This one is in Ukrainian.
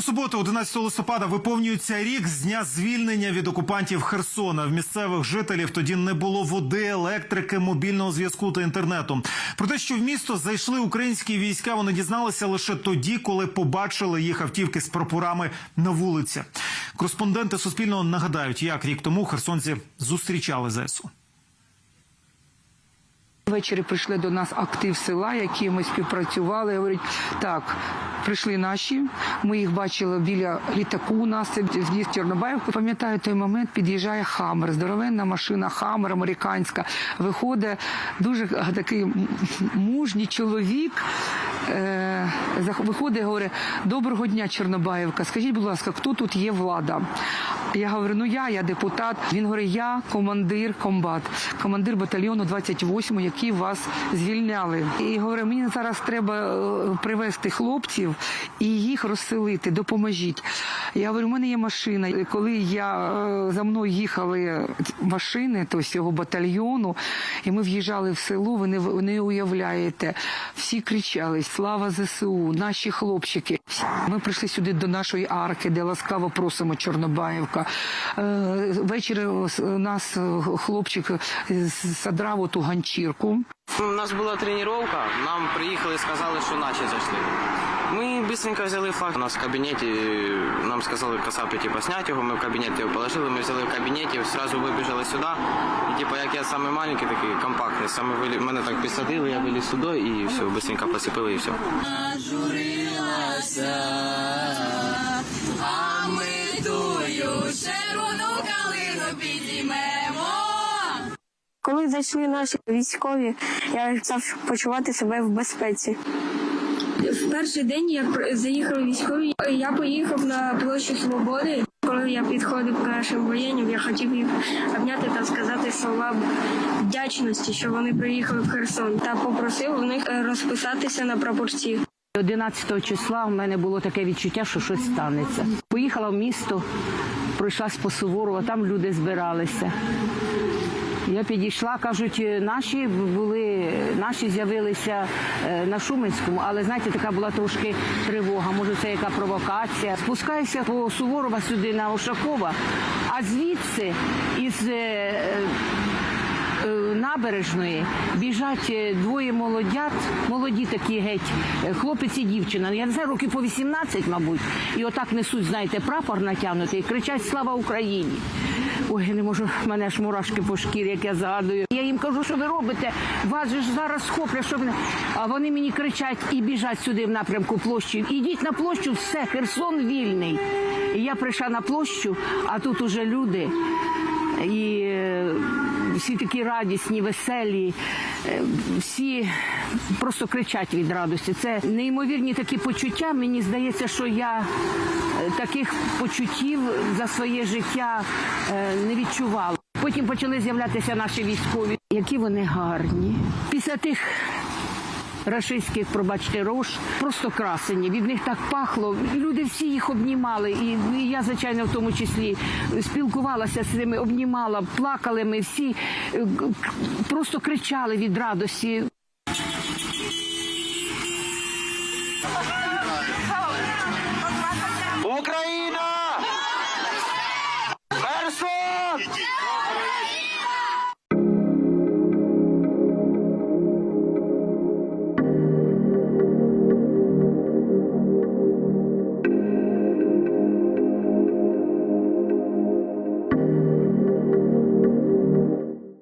У суботу, 11 листопада, виповнюється рік з дня звільнення від окупантів Херсона. В місцевих жителів тоді не було води, електрики, мобільного зв'язку та інтернету. Про те, що в місто зайшли українські війська, вони дізналися лише тоді, коли побачили їх автівки з прапорами на вулиці. Кореспонденти Суспільного нагадають, як рік тому херсонці зустрічали ЗСУ. Ввечері прийшли до нас актив села, які ми співпрацювали. Говорять, так, прийшли наші. Ми їх бачили біля літаку. У нас з'їзд Чорнобаївки. Пам'ятаю той момент, під'їжджає Хаммер, здоровенна машина, Хаммер американська. Виходить дуже такий мужній чоловік. Е, виходить, і говорить, доброго дня, Чорнобаївка. Скажіть, будь ласка, хто тут є влада? Я говорю, ну я, я депутат. Він говорить, я командир комбат, командир батальйону 28, які вас звільняли. І говорю, мені зараз треба е, привезти хлопців і їх розселити. Допоможіть. Я говорю, у мене є машина. Коли я е, за мною їхали машини, то цього батальйону, і ми в'їжджали в село, ви не, не уявляєте. Всі кричали: Слава ЗСУ, наші хлопчики. Ми прийшли сюди до нашої арки, де ласкаво просимо Чорнобаївка. Е, Ввечері с- нас е, хлопчик задрав оту ганчірку. У нас була тренування, нам приїхали і сказали, що наші зайшли. Ми швидко взяли флаг. У нас в кабінеті нам сказали касапи, типу, зняти його, ми в кабінет його положили, ми взяли в кабінеті, одразу вибіжали сюди. І типу, як я самий маленький, такий компактний, саме вилі... мене так підсадили, я виліз сюди і все, швидко посипили і все. журилася, а ми тую червону калину підіймемо. Коли зайшли наші військові, я став почувати себе в безпеці. В перший день, як заїхали військові, я поїхав на площу Свободи. Коли я підходив к нашим воєнням, я хотів їх обняти та сказати слова вдячності, що вони приїхали в Херсон, та попросив у них е, розписатися на прапорці. 11 числа в мене було таке відчуття, що щось станеться. Поїхала в місто, пройшлась по Суворова, там люди збиралися. Я підійшла, кажуть, наші були, наші з'явилися е, на Шуменському, але знаєте, така була трошки тривога. Може, це яка провокація. Спускаюся по Суворова сюди на Ошакова, а звідси із е, е, е, набережної біжать е, двоє молодят, молоді такі геть, е, хлопець і дівчина. Я не знаю, років по 18, мабуть. І отак несуть, знаєте, прапор натягнутий, кричать Слава Україні! Ой, я не можу, мене аж мурашки по шкірі, як я згадую. Я їм кажу, що ви робите? Вас же ж зараз схоплять, що ви. не-» А вони мені кричать і біжать сюди в напрямку площі. Ідіть на площу, все, Херсон вільний. І я прийшла на площу, а тут уже люди. І е, всі такі радісні, веселі, всі просто кричать від радості. Це неймовірні такі почуття. Мені здається, що я е, таких почуттів за своє життя е, не відчувала. Потім почали з'являтися наші військові, які вони гарні. Після тих рашистських, пробачте, рож, просто красені. Від них так пахло. Люди всі їх обнімали. І, я, звичайно, в тому числі спілкувалася з ними, обнімала, плакали ми всі, е, просто кричали від радості.